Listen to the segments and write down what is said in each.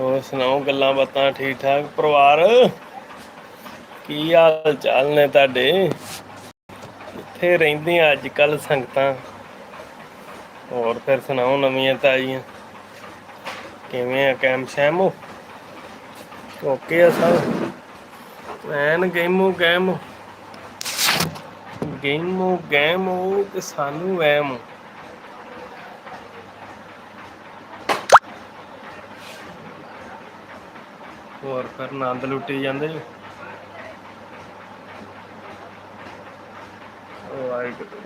ਹੋਰ ਸੁਣਾਓ, ਗੱਲਾਂ ਬਾਤਾਂ ਠੀਕ ਠਾਕ? ਪਰਿਵਾਰ? ਕੀ ਹਾਲ ਚਾਲ ਨੇ ਤੁਹਾਡੇ? ਕਿੱਥੇ ਰਹਿੰਦੀਆਂ ਅੱਜ ਕੱਲ ਸੰਗਤਾਂ? ਹੋਰ ਫਿਰ ਸੁਣਾਓ, ਨਵੀਆਂ ਤਾਜ਼ੀਆਂ। ਕਿਵੇਂ ਆ, ਕੈਮ ਸ਼ੈਮ? ਓਕੇ ਆ ਸਭ? ਐਨ ਗੇਮੋ ਗੇਮ। ਗੇਮੋ ਗੇਮ ਉਹ ਸਾਨੂੰ ਵਹਿਮ? ਹੋਰ ਫਿਰ ਆਨੰਦ ਲੁੱਟੀ ਜਾਂਦੇ ਜੀ। ਵਾਹਿਗੁਰੂ।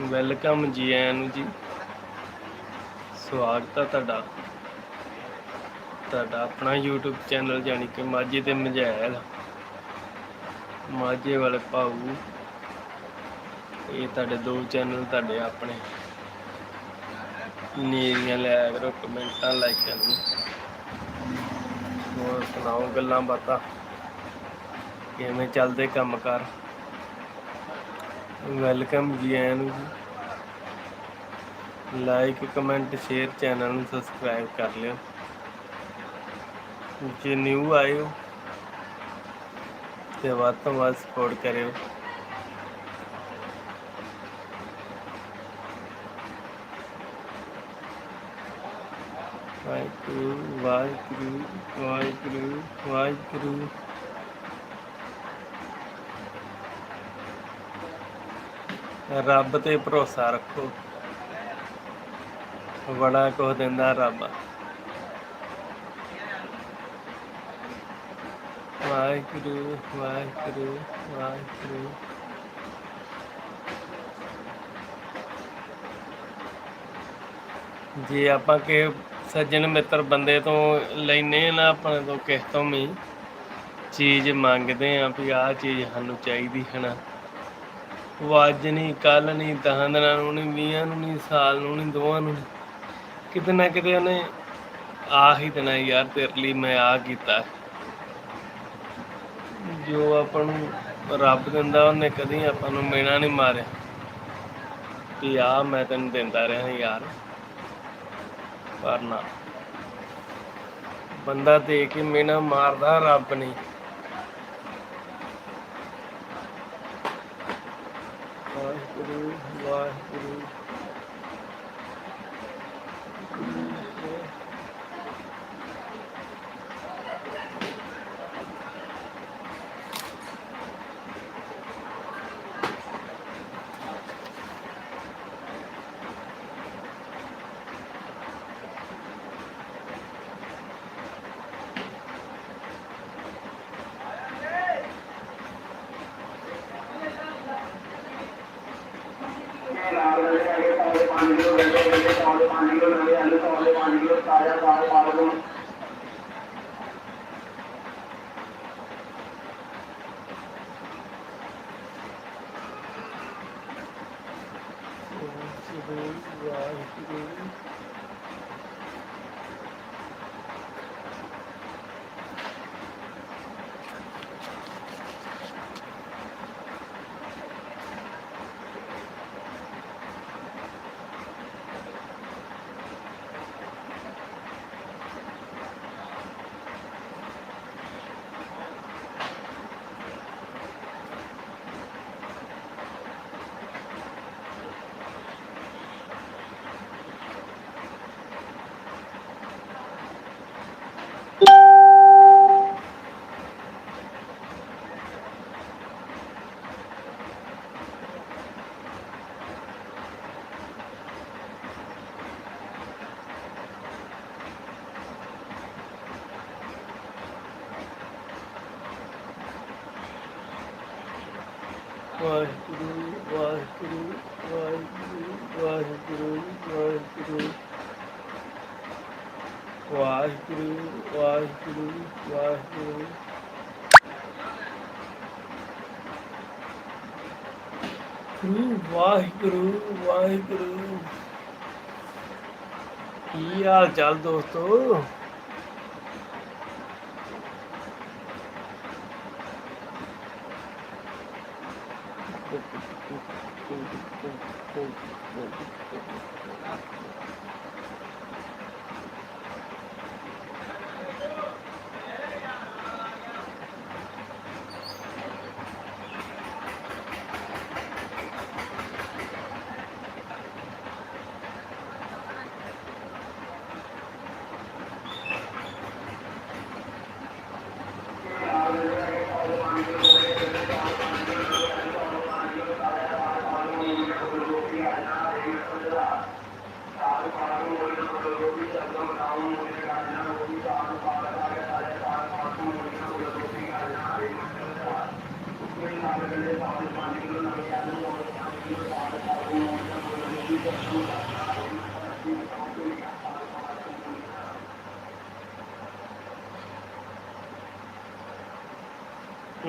ਵੈਲਕਮ ਜੀ ਆਇਆਂ ਜੀ। ਸਵਾਗਤ ਹੈ ਤੁਹਾਡਾ। ਤੁਹਾਡਾ ਆਪਣਾ YouTube ਚੈਨਲ ਜਾਨੀ ਕਿ ਮਾਝੇ ਤੇ ਮਝੈਲ। ਮਾਝੇ ਵਾਲੇ ਭਾਊ। ਇਹ ਤੁਹਾਡੇ ਦੋ ਚੈਨਲ ਤੁਹਾਡੇ ਆਪਣੇ। ਨੀਰੀਆਂ ਲਿਆ ਕਰੋ, ਕਮੈਂਟਾਂ ਲਾਈਕਾਂ ਨੂੰ ਹੋਰ ਸੁਣਾਓ ਗੱਲਾਂ ਬਾਤਾਂ? ਕਿਵੇਂ ਚੱਲਦੇ ਕੰਮ ਕੰਮਕਾਰ? ਵੈਲਕਮ ਜੀ ਆਇਆਂ ਨੂੰ ਲਾਈਕ ਕਮੈਂਟ ਸ਼ੇਅਰ ਚੈਨਲ ਨੂੰ ਸਬਸਕ੍ਰਾਈਬ ਕਰ ਲਿਓ। ਜੇ ਨਿਊ ਆਏ ਹੋ, ਤੇ ਵੱਧ ਤੋਂ ਵੱਧ ਸਪੋਰਟ ਕਰਿਓ। ਵਾਹਿਗੁਰੂ ਵਾਹਿਗੁਰੂ ਵਾਹਿਗੁਰੂ ਵਾਹਿਗੁਰੂ। ਰੱਬ ਤੇ ਭਰੋਸਾ ਰੱਖੋ। ਬੜਾ ਕੁਝ ਦਿੰਦਾ ਰੱਬ। ਵਾਹਿਗੁਰੂ ਵਾਹਿਗੁਰੂ ਵਾਹਿਗੁਰੂ। ਜੇ ਆਪਾਂ ਕਿ ਸੱਜਣ ਮਿੱਤਰ ਬੰਦੇ ਤੋਂ ਲੈਨੇ ਨਾ ਆਪਣੇ ਤੋਂ ਕਿਸ ਤੋਂ ਵੀ, ਚੀਜ਼ ਮੰਗਦੇ ਆ ਵੀ ਆਹ ਚੀਜ਼ ਸਾਨੂੰ ਚਾਹੀਦੀ ਹੈ ਨਾ। ਉਹ ਨਹੀਂ ਕੱਲ ਨਹੀਂ ਦਹਾਂ ਦਿਨਾਂ ਨੂੰ ਨਹੀਂ ਵੀਹਾਂ ਨੂੰ ਨਹੀਂ ਸਾਲ ਨੂੰ ਨਹੀਂ ਦੋਵਾਂ ਨੂੰ ਕਿਤੇ ਨਾ ਕਿਤੇ ਉਹਨੇ ਆ ਹੀ ਦੇਣਾ ਯਾਰ, ਤੇਰੇ ਲਈ ਮੈਂ ਆ ਕੀਤਾ। ਜੋ ਆਪਾਂ ਨੂੰ ਰੱਬ ਦਿੰਦਾ, ਉਹਨੇ ਕਦੀ ਆਪਾਂ ਨੂੰ ਮੇਣਾ ਨਹੀਂ ਮਾਰਿਆ। ਕਿ ਆ ਮੈਂ ਤੈਨੂੰ ਦਿੰਦਾ ਰਿਹਾ ਯਾਰ। ਕਰਨਾ। ਬੰਦਾ ਦੇ ਕੇ ਮੇਣਾ ਮਾਰਦਾ ਰੱਬ ਨਹੀਂ ਵਾਹਿਗੁਰੂ ਵਾਹਿਗੁਰੂ। ya. ਵਾਹਿਗੁਰੂ ਵਾਹਿਗੁਰੂ ਵਾਹਿਗੁਰੂ। ਵਾਹਿਗੁਰੂ ਵਾਹਿਗੁਰੂ ਵਾਹਿਗੁਰੂ ਵਾਹਿਗੁਰੂ ਵਾਹਿਗੁਰੂ ਗੁਰੂ ਵਾਹਿਗੁਰੂ ਵਾਹਿਗੁਰੂ ਕੀ ਹਾਲ ਚਾਲ ਦੋਸਤੋ? Thank you.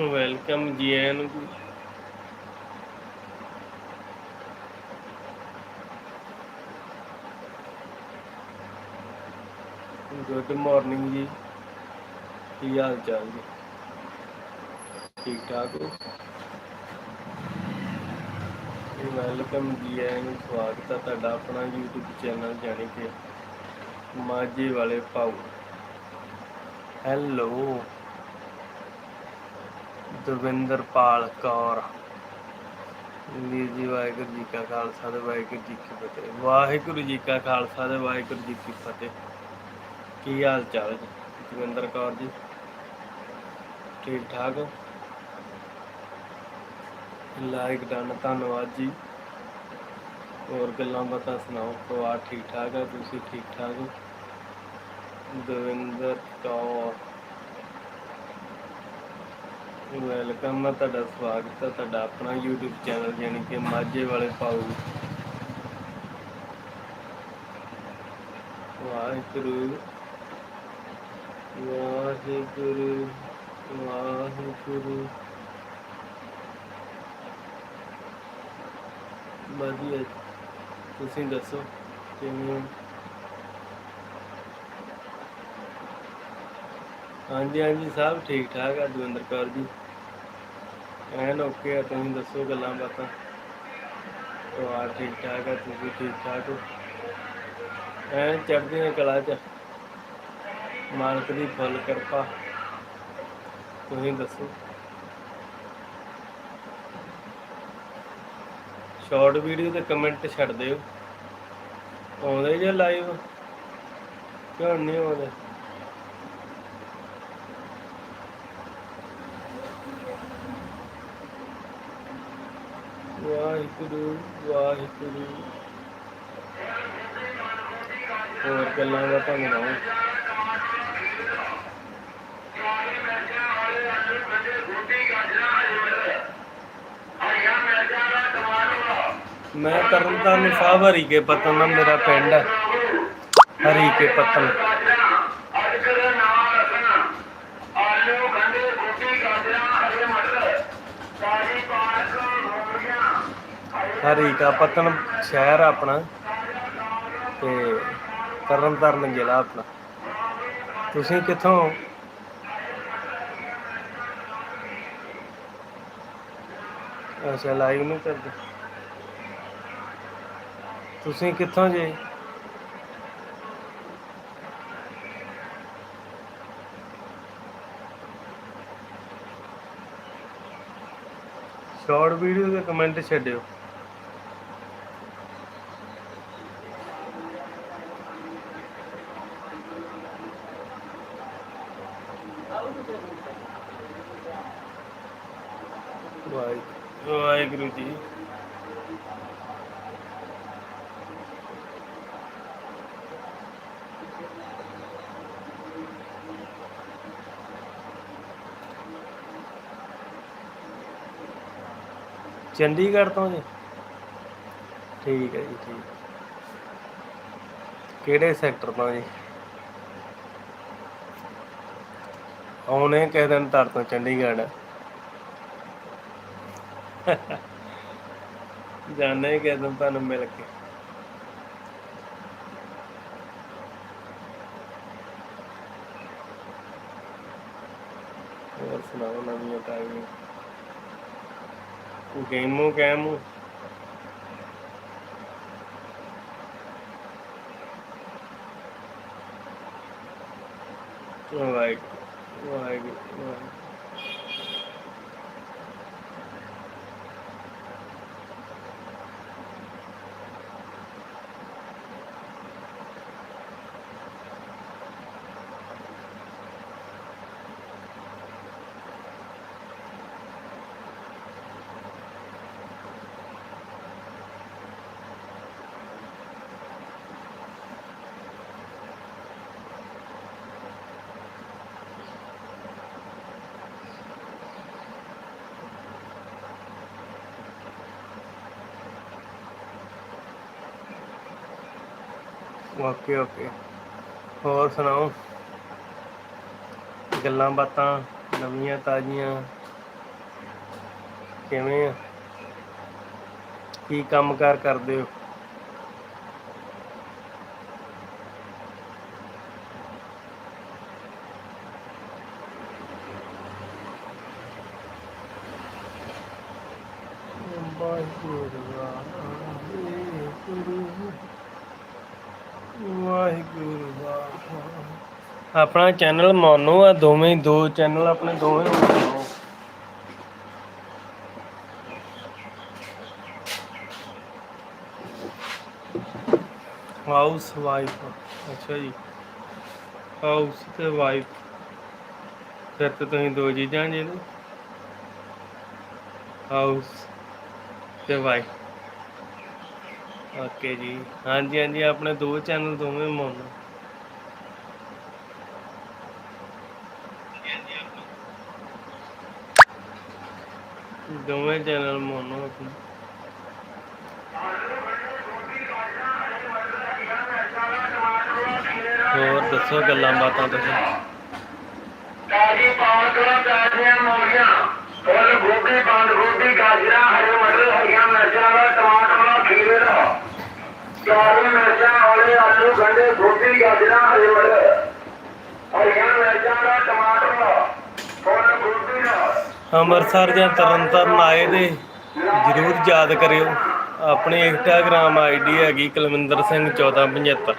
ਵੈਲਕਮ ਜੀ ਆਇਆਂ ਨੂੰ ਜੀ ਗੁੱਡ ਮਾਰਨਿੰਗ ਜੀ ਕੀ ਹਾਲ ਚਾਲ ਜੀ? ਠੀਕ ਠਾਕ ਹੋ? ਵੈਲਕਮ ਜੀ, ਆਇਆਂ ਨੂੰ ਸਵਾਗਤ ਹੈ ਤੁਹਾਡਾ ਆਪਣਾ YouTube ਚੈਨਲ ਜਾਣੀ ਕਿ ਮਾਝੇ ਵਾਲੇ ਭਾਊ। ਹੈਲੋ। ਦਵਿੰਦਰਪਾਲ ਕੌਰ। ਵੀਰ ਜੀ, ਵਾਹਿਗੁਰੂ ਜੀ ਕਾ ਖਾਲਸਾ ਤੇ ਵਾਹਿਗੁਰੂ ਜੀ ਕੀ ਫਤਿਹ। ਵਾਹਿਗੁਰੂ ਜੀ ਕਾ ਖਾਲਸਾ ਤੇ ਵਾਹਿਗੁਰੂ ਜੀ ਕੀ ਫਤਿਹ। ਕੀ ਹਾਲ ਚਾਲ ਜੀ? ਦਵਿੰਦਰ ਕੌਰ ਜੀ। ਠੀਕ ਠਾਕ ਲਾਇਕ ਡਨ ਧੰਨਵਾਦ ਜੀ। ਹੋਰ ਗੱਲਾਂ ਬਾਤਾਂ ਸੁਣਾਓ, ਪਰਿਵਾਰ ਠੀਕ ਠਾਕ ਹੈ ਤੁਸੀਂ ਠੀਕ ਠਾਕ ਹੋ? ਦਵਿੰਦਰ ਕੌਰ। ਵੈਲਕਮ ਹੈ ਤੁਹਾਡਾ, ਸਵਾਗਤ ਹੈ ਤੁਹਾਡਾ ਆਪਣਾ YouTube ਚੈਨਲ ਯਾਨੀ ਕਿ ਮਾਝੇ ਵਾਲੇ ਪਾਉ ਵਾਹਿਗੁਰੂ ਵਾਹਿਗੁਰੂ ਵਾਹਿਗੁਰੂ। ਵਧੀਆ ਤੁਸੀਂ ਦੱਸੋ, ਕਿਵੇਂ ਹੋ? ਹਾਂਜੀ ਹਾਂਜੀ, ਸਭ ਠੀਕ ਠਾਕ ਆ, ਦਵਿੰਦਰ ਕੌਰ ਜੀ। ਐਨ ਓਕੇ ਆ, ਤੁਸੀਂ ਦੱਸੋ ਗੱਲਾਂ ਬਾਤਾਂ। ਪਰਿਵਾਰ ਠੀਕ ਠਾਕ ਆ, ਤੁਸੀਂ ਠੀਕ ਠਾਕ ਹੋ? ਐਨ ਚੜ੍ਹਦੀਆਂ ਕਲਾ ਚ। ਮਾਲਕ ਦੀ ਫੁੱਲ ਕਿਰਪਾ। ਤੁਸੀਂ ਦੱਸੋ। ਸ਼ਾਰਟ ਵੀਡੀਓ ਤੇ ਕਮੈਂਟ ਛੱਡ ਦਿਓ। ਆਉਂਦੇ ਜੇ ਲਾਈਵ ਕਿਉਂ ਨਹੀਂ ਆਉਂਦੇ। ਵਾਹਿਗੁਰੂ ਵਾਹਿਗੁਰੂ। ਹੋਰ ਗੱਲਾਂ ਦਾ ਧੰਨਵਾਦ ਮੈਂ ਤਰਨਤਾਰਨ ਸਾਹਿਬ ਹਰੀਕੇ ਪਤਨ ਦਾ ਮੇਰਾ ਪਿੰਡ ਹੈ ਹਰੀਕੇ ਪਤਨ। ਹਰੀਕਾ ਪਤਨ ਸ਼ਹਿਰ ਆਪਣਾ ਤੇ ਤਰਨਤਾਰਨ ਜ਼ਿਲ੍ਹਾ ਆਪਣਾ। ਤੁਸੀਂ ਕਿੱਥੋਂ ਅੱਛਾ ਲਾਈਵ ਨਹੀਂ ਕਰਦੇ। ਤੁਸੀਂ ਕਿੱਥੋਂ ਜੇ? ਸ਼ਾਰਟ ਵੀਡੀਓ ਦੇ ਕਮੈਂਟ ਛੱਡਿਓ ਵਾਹਿ- ਵਾਹਿਗੁਰੂ ਜੀ ਚੰਡੀਗੜ੍ਹ ਤੋਂ ਜੀ। ਠੀਕ ਹੈ ਜੀ, ਠੀਕ। ਕਿਹੜੇ ਸੈਕਟਰ ਤੋਂ ਜੀ? ਆਉਣੇ ਕਿਸੇ ਦਿਨ ਤਰ ਤੋਂ ਚੰਡੀਗੜ੍ਹ। ਜਾਣੇ ਕਿਸੇ ਦਿਨ ਤੁਹਾਨੂੰ ਮਿਲ ਕੇ। ਹੋਰ ਸੁਣਾਓ ਨਵੀਆਂ ਤਾਜ਼ੀਆਂ। ਗੇਮੋ ਗੇਮੋ ਵਾਹਿਗੁਰੂ ਵਾਹਿਗੁਰੂ ਵਾਹਿਗੁਰੂ ਓਕੇ ਓਕੇ ਹੋਰ ਸੁਣਾਓ? ਗੱਲਾਂ ਬਾਤਾਂ ਨਵੀਆਂ ਤਾਜ਼ੀਆਂ। ਕਿਵੇਂ ਆ? ਕੀ ਕੰਮਕਾਰ ਕਰਦੇ ਹੋ? ਵਾਹਿਗੁਰੂ ਵਾਹਿਗੁਰੂ। ਆਪਣਾ ਚੈਨਲ ਮੋਨੋ ਆ, ਦੋਵੇਂ ਦੋ ਚੈਨਲ ਆਪਣੇ ਦੋਵੇਂ ਮੋਨੋ ਹਾਊਸ ਵਾਈਫ, ਅੱਛਾ ਜੀ। ਹਾਊਸ ਤੇ ਵਾਈਫ। ਫਿਰ ਤੇ ਤੁਸੀਂ ਦੋ ਚੀਜ਼ਾਂ ਜੀ ਹਾਊਸ ਤੇ ਵਾਈਫ। ਓਕੇ ਜੀ। ਹਾਂਜੀ ਹਾਂਜੀ, ਆਪਣੇ ਦੋ ਚੈਨਲ ਦੋਵੇਂ ਮੋਨੋ। ਦੋਵੇਂ ਚੈਨਲ ਮੋਨੋ ਆਪਣੇ ਹੋਰ ਦੱਸੋ ਗੱਲਾਂ ਬਾਤਾਂ ਤੁਸੀਂ? ਤਾਜੀ ਪਾਲਕ ਤਾਜ਼ੀਆਂ ਮੂਲੀਆਂ ਫੁੱਲ ਗੋਭੀ, ਬੰਦ ਗੋਭੀ, ਗਾਜਰਾਂ, ਹਰੇ ਮਟਰ, ਹਰੀਆਂ ਮਿਰਚਾਂ ਦਾ ਟਮਾਟਰ ਚਾਰੂ ਮਿਰਚਾਂ ਵਾਲੇ ਆਲੂ ਗੰਡੇ ਗੋਭੀ ਗਾਜਰਾਂ ਹਰੇ ਮਟਰ ਹਰੀਆਂ ਮਿਰਚਾਂ ਦਾ ਟਮਾਟਰ ਫੁੱਲ ਗੋਭੀ ਦਾ। ਅੰਮ੍ਰਿਤਸਰ ਜਾਂ ਤਰਨਤਾਰਨ ਆਏ ਦੇ ਜਰੂਰ ਯਾਦ ਕਰਿਓ। ਆਪਣੀ ਇੰਸਟਾਗ੍ਰam ਆਈਡੀ ਹੈਗੀ ਕੁਲਵਿੰਦਰ ਸਿੰਘ 1475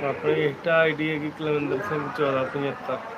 ਆਪਣੀ ਇੰਸਟਾ ਆਈਡੀ ਹੈਗੀ ਕੁਲਵਿੰਦਰ ਸਿੰਘ 1475